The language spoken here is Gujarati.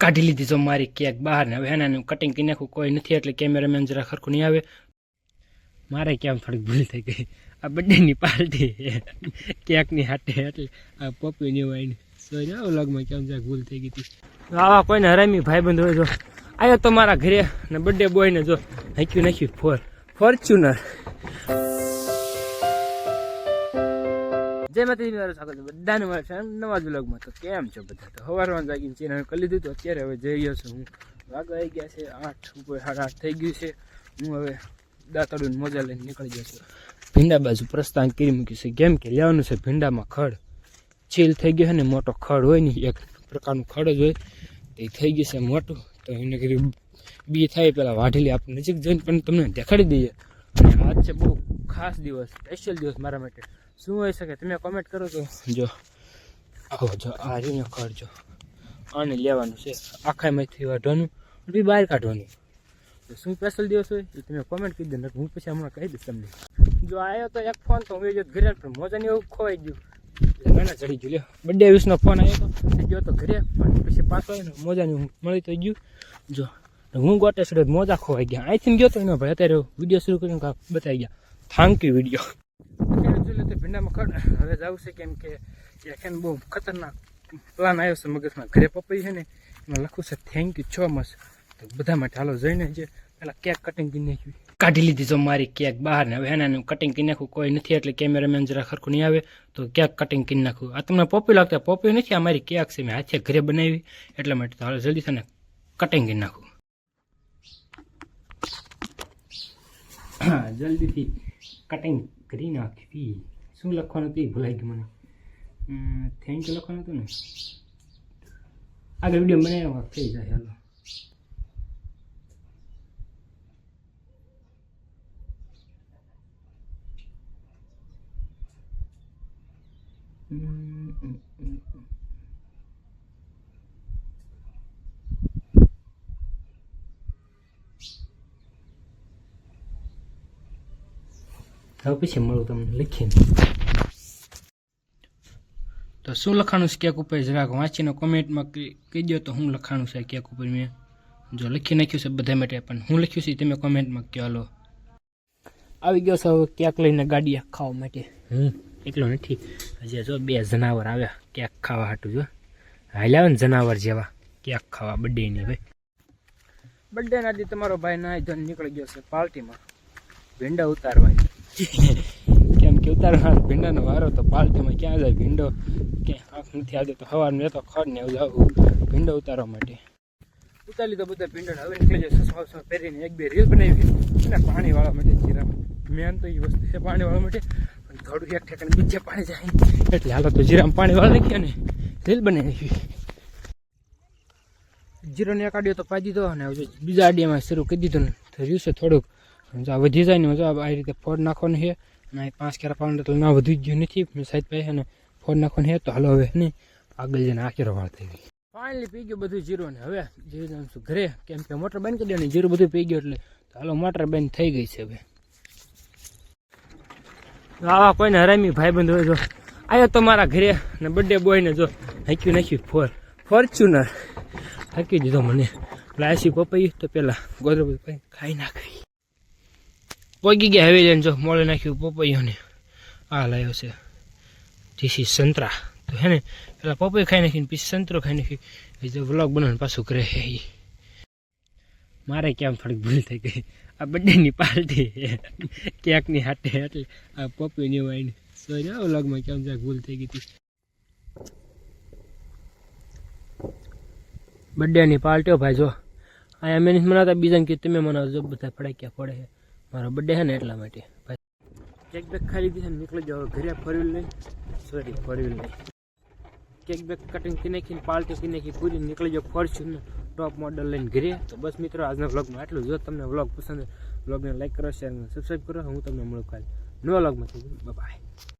કાઢી લીધી જો મારી કેક બહાર ને હવે એના કટિંગ કરી નાખું, કોઈ નથી, એટલે કેમેરામેન જરા ખરખું નહીં આવે. મારે કેમ થોડીક ભૂલ થઈ ગઈ. આ બર્થડેની પાર્ટી ક્યાંકની હાટે એટલે આ પપ્પીની વાઈને સોરી આ વ્લોગમાં કેમ જરાક ભૂલ થઈ ગઈ હતી. આવા કોઈને હરામી ભાઈબંધ હોય જો. આવ્યો તો મારા ઘરે ને બર્થડે બોયને જો. હાંક્યું નાખ્યું. ફોર ફોર્ચ્યુનર જય માતાજી મારું સ્વાગત બધાને મારા છે નવા જ વ્લોગમાં તો કેમ છો બધા? તો સવારમાં જાગીને ચેનલ કરી લીધું તો અત્યારે હવે જઈ ગયો છું હું. વાગ આવી ગયા છે આઠ, ઉપર સાડા આઠ થઈ ગયું છે. હું હવે દાંતડું મોજા લઈને નીકળી ગયો છું. ભીંડા બાજુ પ્રસ્થાન કરી મૂક્યું છે. કેમ કે લેવાનું છે ભીંડામાં ખડ. ચીલ થઈ ગયો છે ને મોટો ખડ હોય ને, એક પ્રકારનું ખડ જ હોય. એ થઈ ગયું છે મોટું. તો એને કીધું, બી થાય પહેલાં વાઢેલી આપણે નજીક જઈને પણ તમને દેખાડી દઈએ. અને આજ છે બહુ ખાસ દિવસ સ્પેશિયલ દિવસ મારા માટે. શું હોઈ શકે? તમે કોમેન્ટ કરો તો. જો આવો જો આ રીને કરજો. આને લેવાનું છે આખામાંથી વાઢવાનું બી બહાર કાઢવાનું. તો શું સ્પેશિયલ દિવસ હોય એ તમે કોમેન્ટ કરી દો હું પછી હમણાં કહી દઈશ તમને. જો આવ્યો તો એક ફોન તો હું જો ઘરે પણ મોજાની એવું ખોવાઈ ગયું. એટલે મેં ચડી ગયું. લે બર્થડે વીસનો ફોન આવ્યો તો. ગયો તો ઘરે પણ પછી પાછો આવ્યો ને મોજાની હું મળી તો ગયું. જો હું ગોટે સુરત મોજા ખોવાઈ ગયા. અહીંથી ગયો તો એનો ભાઈ અત્યારે વીડિયો શરૂ કરીને બતાવી ગયા. થેન્ક યુ વીડિયો અત્યારે તો ભીંડામાં ખડ. હવે જવું છે કેમ કે એખેન બહુ ખતરનાક પ્લાન આવ્યો છે મગજમાં. ઘરે પપઈ છે ને એમાં લખું છે થેન્ક યુ છો મચ તો બધા માટે હાલો જઈને જે પેલા કેક કટિંગ કરી નાખ્યું. કાઢી લીધી જો મારી કેક બહાર ને. હવે એનાનું કટિંગ કરી નાખું કોઈ નથી એટલે કેમેરામેન જરા ખરખું નહીં આવે તો કેક કટિંગ કરી નાખું. આ તમને પોપી લાગતા પોપી નથી આ મારી કેક છે મેં હાથે ઘરે બનાવી. એટલા માટે તો હાલો જલ્દી થઈને કટિંગ કરી નાખું. જલ્દીથી કટિંગ કરી નાખવી શું લખવાનું હતું એ ભૂલાઈ ગયું મને થેન્ક યુ લખવાનું હતું ને આગળ વીડિયો મને થઈ જાય હાલો હમ, હવે પછી મળું તમને લખીને. તો શું લખાણું છે કેક ઉપર? જરાક વાંચીને કોમેન્ટમાં કહી દો તો હું લખાણું છે કેક ઉપર મેં. જો લખી નાખ્યું છે બધા માટે પણ હું લખ્યું છે તમે કોમેન્ટમાં કહો હાલો. આવી ગયો છે હવે કેક લઈને ગાડી ખાવા માટે. હું એકલો નથી. હજી જો બે જનાવર આવ્યા કેક ખાવા હાટું જો. હાલ્યા આવે ને જનાવર જેવા કેક ખાવા બર્થડેની ભાઈ. બર્થડે ના દી તમારો ભાઈ નાય ધન નીકળી ગયો છે પાર્ટીમાં. ભીંડા ઉતારવાની. કેમ કે ઉતારવા ભીંડાનો વારો તો પાલટીમાં ક્યાં જાય ભીંડો? ક્યાં આંખ નથી આવતી તો સવારનું એ તો ખડ ને જાઉં ભીંડો ઉતારવા માટે. ઉતારી લીધો બધા ભીંડો હવે નીકળી જાય સસવા સસવા પહેરીને એક બે રીલ બનાવી અને પાણીવાળા માટે જીરા મેન તો એ વસ્તુ છે પાણીવાળા માટે, પણ થોડું એક ઠેકાને બીજે પાણી જાય. એટલે હાલો તો જીરામાં પાણી વાળી નાખ્યા ને, રીલ બનાવી જીરો ને એક આડિયો તો પાડી દીધો અને બીજા આડિયામાં શરૂ કરી દીધો ને. રહ્યું છે થોડુંક. જો આ વધી જાય ને જો આ રીતે ફોડ નાખવાનું છે. અને પાંચ કેરા પાવન એટલે ના વધી ગયું નથી. સાઈડ અને ફોડ નાખવાનું છે તો હાલો હવે નહીં આગળ જઈને આ કેરો થઈ ગઈ ફાઇનલી પી ગયું બધું જીરો ને હવે જીરો જાઉં ઘરે કેમ કે મોટર બંધ કરી દેવાની, જીરો બધું પી ગયું એટલે હાલો મોટર બંધ થઈ ગઈ છે હવે. આવા કોઈને હરામી ભાઈબંધ હોય જો આવ્યો તો મારા ઘરે ને બર્થડે બોયને જો હાંક્યું નાખ્યું ફોર. ફોર્ચ્યુનર હાંકી દીધો મને. લાયસી પપઈ તો પેલા ગોદરો ખાઈ નાખી. પોગી ગયા જાય જો મોડે નાખ્યું પપૈયોને. આ લાવ્યો છે. ધીસી સંતરા. તો હે ને, પેલા પપૈયું ખાઈ નાખીને પછી સંતરો ખાઈ નાખી એ જો વ્લોગ બનાવીને પાછું કરે હે મારે કેમ થોડીક ભૂલ થઈ ગઈ. આ બર્થડેની પાર્ટી કેકની હાટે એટલે આ પપીની વાઈને સોરી આ વ્લોગમાં કેમ જરાક ભૂલ થઈ ગઈ હતી. બર્થડેની પાર્ટીઓ ભાઈ જો. અહીંયા મેં મનાતા બીજાને કીધું, તમે મનાવો જો બધા ફડાક્યા પડે છે મારો બર્થડે છે ને એટલા માટે. કેક બેક ખાઈ લીધી છે નીકળી જાઓ. ઘરે ફરવી લઈ સોરી ફરવી લઈ કેક બેક કટિંગ કરી નાખીને પાર્ટી કરી નાખી પૂરી નીકળી જાવ ફોર્ચ્યુન ટોપ મોડલ લઈને ઘરે. તો બસ મિત્રો, આજના વ્લોગમાં આટલું જો. તમને વ્લોગ પસંદ વ્લોગને લાઈક કરો શેર અને સબસ્ક્રાઈબ કરો. હું તમને મળું કાલે. નવા વ્લોગમાં બાય